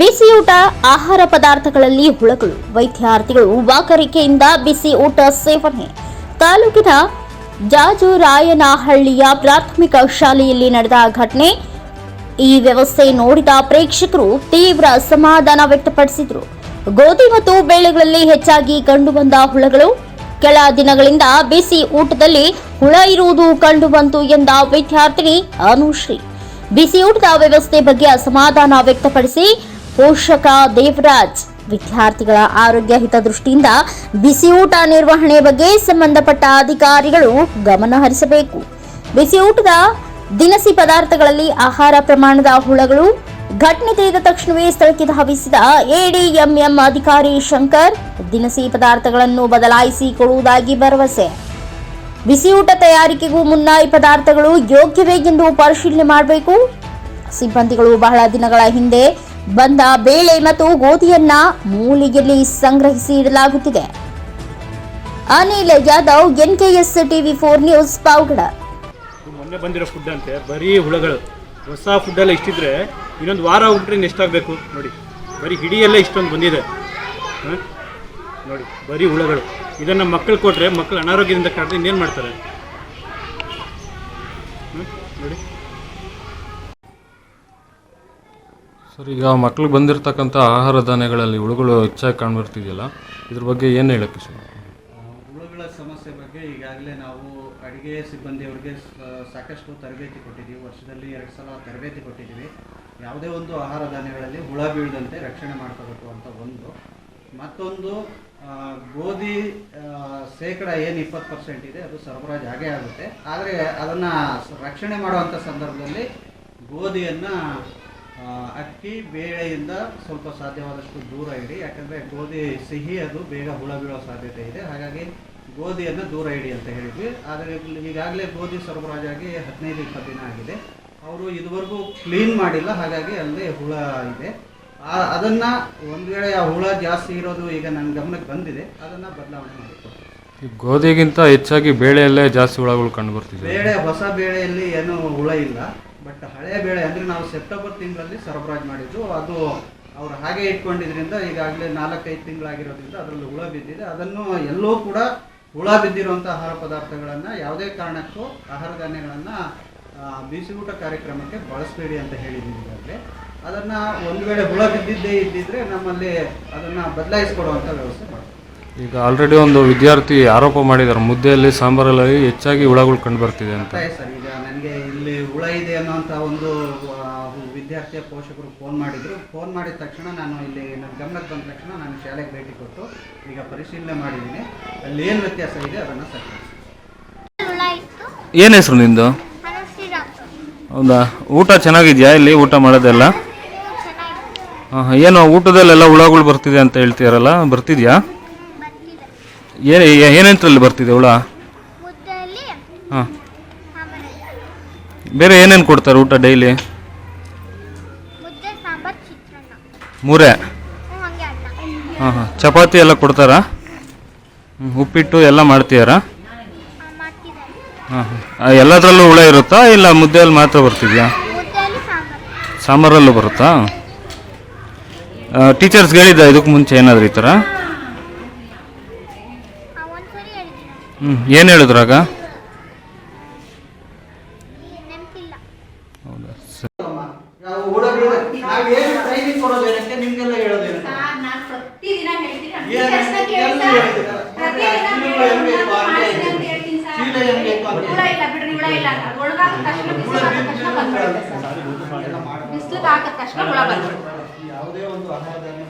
ಬಿಸಿಯೂಟ ಆಹಾರ ಪದಾರ್ಥಗಳಲ್ಲಿ ಹುಳಗಳು. ವೈದ್ಯಾರ್ಥಿಗಳು ವಾಕರಿಕೆಯಿಂದ ಬಿಸಿ ಊಟ ಸೇವನೆ. ತಾಲೂಕಿನ ಜಾಜುರಾಯನಹಳ್ಳಿಯ ಪ್ರಾಥಮಿಕ ಶಾಲೆಯಲ್ಲಿ ನಡೆದ ಘಟನೆ. ಈ ವ್ಯವಸ್ಥೆ ನೋಡಿದ ಪ್ರೇಕ್ಷಕರು ತೀವ್ರ ಅಸಮಾಧಾನ ವ್ಯಕ್ತಪಡಿಸಿದರು. ಗೋಧಿ ಮತ್ತು ಬೇಳೆಗಳಲ್ಲಿ ಹೆಚ್ಚಾಗಿ ಕಂಡುಬಂದ ಹುಳಗಳು. ಕೆಲ ದಿನಗಳಿಂದ ಬಿಸಿ ಊಟದಲ್ಲಿ ಹುಳ ಇರುವುದು ಕಂಡುಬಂತು ಎಂದ ವಿದ್ಯಾರ್ಥಿನಿ ಅನುಶ್ರೀ. ಬಿಸಿ ಊಟದ ವ್ಯವಸ್ಥೆ ಬಗ್ಗೆ ಅಸಮಾಧಾನ ವ್ಯಕ್ತಪಡಿಸಿ ಪೋಷಕ ದೇವರಾಜ್ ವಿದ್ಯಾರ್ಥಿಗಳ ಆರೋಗ್ಯ ಹಿತದೃಷ್ಟಿಯಿಂದ ಬಿಸಿ ಊಟ ನಿರ್ವಹಣೆ ಬಗ್ಗೆ ಸಂಬಂಧಪಟ್ಟ ಅಧಿಕಾರಿಗಳು ಗಮನ ಹರಿಸಬೇಕು. ಬಿಸಿ ಊಟದ ದಿನಸಿ ಪದಾರ್ಥಗಳಲ್ಲಿ ಆಹಾರ ಪ್ರಮಾಣದ ಹುಳಗಳು, ಘಟನೆ ತಿಳಿದ ತಕ್ಷಣವೇ ಸ್ಥಳಕ್ಕೆ ಧಾವಿಸಿದ ಎಡಿಎಂಎಂ ಅಧಿಕಾರಿ ಶಂಕರ್, ದಿನಸಿ ಪದಾರ್ಥಗಳನ್ನು ಬದಲಾಯಿಸಿ ಕೊಡುವುದಾಗಿ ಭರವಸೆ. ಬಿಸಿಯೂಟ ತಯಾರಿಕೆಗೂ ಮುನ್ನ ಈ ಪದಾರ್ಥಗಳು ಯೋಗ್ಯವೇ ಎಂದು ಪರಿಶೀಲನೆ ಮಾಡಬೇಕು. ಸಿಬ್ಬಂದಿಗಳು ಬಹಳ ದಿನಗಳ ಹಿಂದೆ ಬಂದ ಬೇಳೆ ಮತ್ತು ಗೋಧಿಯನ್ನ ಮೂಲಿಗೆಯಲ್ಲಿ ಸಂಗ್ರಹಿಸಿ ಇಡಲಾಗುತ್ತಿದೆ. Anil Yadav, NKS TV four news Pavagada. ಮೊನ್ನೆ ಬಂದಿರೋ ಫುಡ್ ಅಂತೆ, ಬರೀ ಹುಳಗಳು. ಹೊಸ ಫುಡ್ಡೆಲ್ಲ ಇಷ್ಟಿದ್ರೆ ಇನ್ನೊಂದು ವಾರ ಉಂಟ್ರೆ ಎಷ್ಟಾಗಬೇಕು ನೋಡಿ. ಬರೀ ಹಿಡಿಯೆಲ್ಲ ಇಷ್ಟೊಂದು ಬಂದಿದೆ. ನೋಡಿ, ಬರೀ ಹುಳಗಳು. ಇದನ್ನು ಮಕ್ಕಳು ಕೊಟ್ಟರೆ ಮಕ್ಕಳು ಅನಾರೋಗ್ಯದಿಂದ ಕಾಡ್ದು ಇನ್ನೇನು ಮಾಡ್ತಾರೆ? ನೋಡಿ. ಸರ್, ಈಗ ಮಕ್ಳಿಗೆ ಬಂದಿರತಕ್ಕಂಥ ಆಹಾರ ಧಾನ್ಯಗಳಲ್ಲಿ ಹುಳುಗಳು ಹೆಚ್ಚಾಗಿ ಕಾಣ್ಬರ್ತಿದೆಯಲ್ಲ, ಇದ್ರ ಬಗ್ಗೆ ಏನು ಹೇಳಕ್ಕೆ ಸರ್ ಹುಳುಗಳ ಸಮಸ್ಯೆ ಬಗ್ಗೆ ಈಗಾಗಲೇ ನಾವು ಅಡುಗೆ ಸಿಬ್ಬಂದಿಯವರಿಗೆ ಸಾಕಷ್ಟು ತರಬೇತಿ ಕೊಟ್ಟಿದ್ದೀವಿ. ವರ್ಷದಲ್ಲಿ ಎರಡು ಸಲ ತರಬೇತಿ ಕೊಟ್ಟಿದ್ದೀವಿ. ಯಾವುದೇ ಒಂದು ಆಹಾರ ಧಾನ್ಯಗಳಲ್ಲಿ ಹುಳ ಬೀಳದಂತೆ ರಕ್ಷಣೆ ಮಾಡ್ಕೋಬೇಕು ಅಂತ ಒಂದು. ಮತ್ತೊಂದು ಗೋಧಿ ಶೇಕಡ ಏನು ಇಪ್ಪತ್ತು ಪರ್ಸೆಂಟ್ ಇದೆ, ಅದು ಸರಬರಾಜು ಆಗೇ ಆಗುತ್ತೆ. ಆದರೆ ಅದನ್ನು ರಕ್ಷಣೆ ಮಾಡುವಂಥ ಸಂದರ್ಭದಲ್ಲಿ ಗೋಧಿಯನ್ನು ಅಕ್ಕಿ ಬೇಳೆಯಿಂದ ಸ್ವಲ್ಪ ಸಾಧ್ಯವಾದಷ್ಟು ದೂರ ಇಡಿ ಯಾಕಂದರೆ ಗೋಧಿ ಸಿಹಿ ಅದು ಬೇಗ ಹುಳ ಬೀಳೋ ಸಾಧ್ಯತೆ ಇದೆ. ಹಾಗಾಗಿ ಗೋಧಿಯನ್ನು ದೂರ ಇಡಿ ಅಂತ ಹೇಳಿದ್ವಿ. ಆದರೆ ಈಗಾಗಲೇ ಗೋಧಿ ಸರಬರಾಜಾಗಿ ಹದಿನೈದು ಇಪ್ಪತ್ತು ದಿನ ಆಗಿದೆ. ಅವರು ಇದುವರೆಗೂ ಕ್ಲೀನ್ ಮಾಡಿಲ್ಲ ಹಾಗಾಗಿ ಅಲ್ಲಿ ಹುಳ ಇದೆ. ಆ- ಅದನ್ನ ಒಂದು ವೇಳೆ ಆ ಹುಳ ಜಾಸ್ತಿ ಇರೋದು ಈಗ ನನ್ನ ಗಮನಕ್ಕೆ ಬಂದಿದೆ. ಅದನ್ನ ಬದಲಾವಣೆ ಮಾಡಬೇಕು ಗೋಧಿಗಿಂತ ಹೆಚ್ಚಾಗಿ ಬೇಳೆಯಲ್ಲೇ ಜಾಸ್ತಿ ಹುಳಗಳು ಕಂಡುಬರ್ತಿದೆ ಬೇಳೆ ಹೊಸ ಬೇಳೆಯಲ್ಲಿ ಏನು ಹುಳ ಇಲ್ಲ. ಬಟ್ ಹಳೆ ಬೇಳೆ ಅಂದರೆ ನಾವು ಸೆಪ್ಟೆಂಬರ್ ತಿಂಗಳಲ್ಲಿ ಸರಬರಾಜು ಮಾಡಿದ್ದು. ಅದು ಅವ್ರು ಹಾಗೆ ಇಟ್ಕೊಂಡಿದ್ರಿಂದ ಈಗಾಗಲೇ ನಾಲ್ಕೈದು ತಿಂಗಳಾಗಿರೋದ್ರಿಂದ ಅದರಲ್ಲಿ ಹುಳ ಬಿದ್ದಿದೆ. ಅದನ್ನು ಎಲ್ಲೂ ಕೂಡ ಹುಳ ಬಿದ್ದಿರುವಂಥ ಆಹಾರ ಪದಾರ್ಥಗಳನ್ನು ಯಾವುದೇ ಕಾರಣಕ್ಕೂ ಆಹಾರ ಧಾನ್ಯಗಳನ್ನು ಬೀಸಿ ಊಟ ಕಾರ್ಯಕ್ರಮಕ್ಕೆ ಬಳಸಬೇಡಿ ಅಂತ ಹೇಳಿದ್ದೀವಿ ಈಗಾಗಲೇ. ಅದನ್ನು ಒಂದು ವೇಳೆ ಹುಳ ಬಿದ್ದಿದ್ದೇ ಇದ್ದಿದ್ರೆ ನಮ್ಮಲ್ಲಿ ಅದನ್ನು ಬದಲಾಯಿಸ್ಕೊಡುವಂಥ ವ್ಯವಸ್ಥೆ ಮಾಡ್ತೀವಿ. ಈಗ ಆಲ್ರೆಡಿ ಒಂದು ವಿದ್ಯಾರ್ಥಿ ಆರೋಪ ಮಾಡಿದ್ದಾರೆ. ಮುದ್ದೆಯಲ್ಲಿ ಸಾಂಬಾರಲ್ಲಿ ಹೆಚ್ಚಾಗಿ ಹುಳಗಳು ಕಂಡುಬರ್ತಿದೆ ಅಂತ. ಅರ್ಥಾಯ್ತು ಸರ್. ಈಗ ಹುಳ ಇದೆ ಅನ್ನೋಂಥ ಒಂದು ವಿದ್ಯಾರ್ಥಿಯ ಪೋಷಕರು ಫೋನ್ ಮಾಡಿದರು. ಫೋನ್ ಮಾಡಿದ ತಕ್ಷಣ ನಾನು ಇಲ್ಲಿ ನನ್ನ ಗಮನಕ್ಕೆ ಬಂದ ತಕ್ಷಣ ನಾನು ಶಾಲೆಗೆ ಭೇಟಿ ಕೊಟ್ಟು ಈಗ ಪರಿಶೀಲನೆ ಮಾಡಿದ್ದೀನಿ. ಅಲ್ಲಿ ಏನು ವ್ಯತ್ಯಾಸ ಇದೆ ಅದನ್ನು ಸರಿಪಡಿಸಿ ಹುಳ ಏನು ಹೆಸರು ನಿಂದು? ಹೌದಾ? ಊಟ ಚೆನ್ನಾಗಿದೆಯಾ ಇಲ್ಲಿ ಊಟ ಮಾಡೋದೆಲ್ಲ? ಹಾಂ ಏನು ಊಟದಲ್ಲೆಲ್ಲ ಹುಳಗಳು ಬರ್ತಿದೆ ಅಂತ ಹೇಳ್ತೀರಲ್ಲ ಬರ್ತಿದ್ಯಾ? ಬರ್ತಿದೆ. ಏನು ಏನೇಂತರಲ್ಲಿ ಬರ್ತಿದೆ ಹುಳ? ಹಾಂ. ಬೇರೆ ಏನೇನು ಕೊಡ್ತಾರೆ ಊಟ ಡೈಲಿ? ಮುದ್ದೆ ಸಾಂಬಾರ್ ಚಿತ್ರಾನ್ನ. ಮೂರೇ? ಹ್ಞೂ ಹಂಗೆ ಅನ್ನ. ಹಾಂ ಹಾಂ. ಚಪಾತಿ ಎಲ್ಲ ಕೊಡ್ತಾರಾ? ಹ್ಮ್, ಉಪ್ಪಿಟ್ಟು ಎಲ್ಲ ಮಾಡ್ತೀಯಾರಾ? ಆ, ಮಾಡ್ತಿದ್ದಾರೆ. ಹಾಂ ಹಾಂ. ಎಲ್ಲದರಲ್ಲೂ ಹುಳ ಇರುತ್ತಾ ಇಲ್ಲ ಮುದ್ದೆಯಲ್ಲಿ ಮಾತ್ರ ಬರ್ತಿದ್ಯಾ? ಮುದ್ದೆಯಲ್ಲಿ ಸಾಂಬಾರು. ಸಾಂಬಾರಲ್ಲೂ ಬರುತ್ತಾ? ಟೀಚರ್ಸ್ಗೆ ಹೇಳಿದ್ದ ಇದಕ್ಕೆ ಮುಂಚೆ ಏನಾದರೂ ಈ ಥರ? ಆ, ಒಂದ್ಸರಿ ಹೇಳಿದ್ದೀನಿ. ಹ್ಞೂ ಏನು ಹೇಳಿದ್ರಾಗ ನೆನಪಿಲ್ಲ ಹೌದಾ ನಾವು ಹುಳ ಬೀಳೋದಕ್ಕೆ ನಾವು ಏನು ಟ್ರೈನಿಂಗ್ ನಿಮ್ಗೆಲ್ಲ ಹೇಳೋದೇನು? ಹೇಳೋದು ಸರ್, ನಾನ್ ಪ್ರತಿದಿನ ಹೇಳ್ತೀನಿ. ನಾನು ಏನು- ಟೀಚರ್ಸ್ನ ಕೇಳಿ ಎಲ್ಲಿ ಪ್ರತಿದಿನ ಚೀಲ ಹೆಂಗ್ ಬೇಕು ನಾನು ಅಂತ ಮಾಡ್ತೀನಿ ಅಂತ ಹೇಳ್ತೀನಿ. ಹೇಳ್ತೀನಿ ಸರ್. ಚೀಲ ಹೆಂಗ್ ಬೇಕು ಅಂತ ಹುಳ ಇಲ್ಲ ಬಿಡ್ರಿ ಹುಳ ಇಲ್ಲ. ಅದು ಒಳಗಾದ ತಕ್ಷಣ ಬಿಸಿಲು ಹಾಕಿದ ತಕ್ಷಣ ಬಂದ್ಬಿಡುತ್ತೆ ಸರ್. ಬಿಸಿಲು ಹಾಕಿದ ತಕ್ಷಣ ಹುಳ ಬಂದ್ಬಿಡುತ್ತೆ. ಯಾವುದೇ ಒಂದು ಧಾನ್ಯ